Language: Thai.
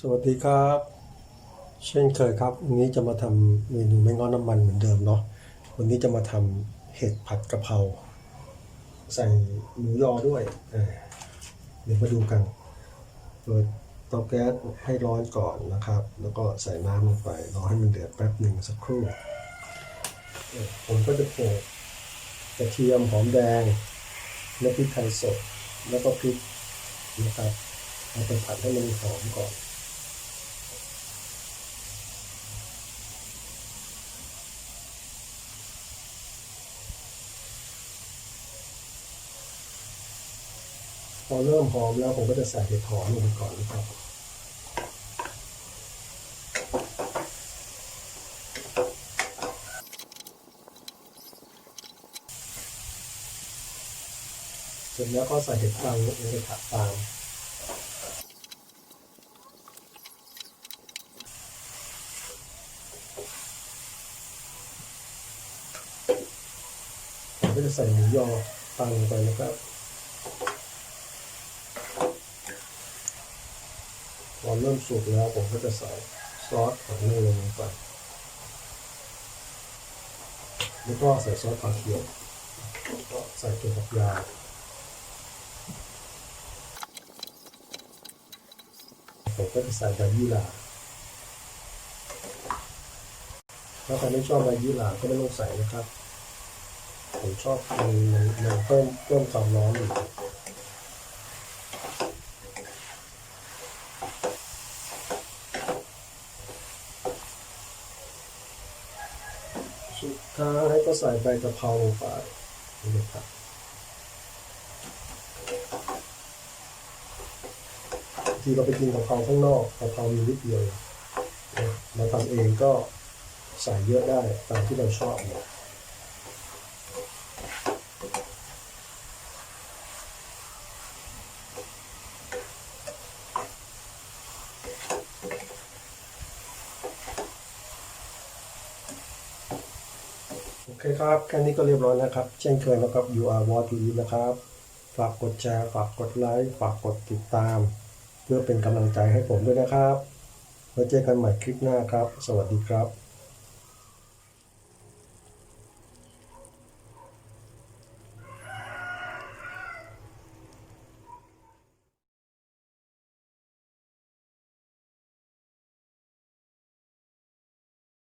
สวัสดีครับ เช่นเคยครับ วันนี้จะมาทำเมนูไม่งอนน้ำมันเหมือนเดิมเนาะวันนี้จะมาทำเห็ดผัดกะเพราใส่หมูยอด้วยเเดี๋ยวมาดูกันเปิดเตาแก๊สให้ร้อนก่อนนะครับ แล้วก็ใส่น้ำลงไปรอให้มันเดือดแป๊บหนึ่งสักครู่ผมก็จะโขลกกระเทียมหอมแดงและพริกไทยสดแล้วก็พริกนะครับเอาไปผัดให้มันหอมก่อน พอเริ่มหอมแล้วผมก็จะใส่เห็ดหอมลงไปก่อนนะครับเสร็จแล้วก็ใส่เห็ดฟางลงไปผัดตามผมก็จะใส่หมูยอตังลงไปนะครับ พ อเริ่มสุกแล้วผมก็จะใส่ซอสของเนยลงไปแล้วก็ใส่ซอสปลาเขียวก็ใส่ตัวกับยาผมก็จะใส่ใบยี่หร่าถ้าใครไม่ชอบใบยี่หร่าก็ไม่ต้องใส่นะครับ ผมชอบมันมันมันเพิ่มเพิ่มความร้อนอยู่ สุดท้ายก็ใส่ใบกะเพราลงไปนี่ครับที่เราไปกินกะเพราข้างนอกกะเพรามีนิดเดียวนะเราทำเองก็ใส่เยอะได้ตามที่เราชอบเนี่ย คครับแค่นี้ก็เรียบร้อยนะครับ เช่นเคยนะครับ you are what you นะครับ ฝากกดแชร์ ฝากกดไลค์ ฝากกดติดตาม เพื่อเป็นกำลังใจให้ผมด้วยนะครับ แล้วเจอกันใหม่คลิปหน้าครับ สวัสดีครับ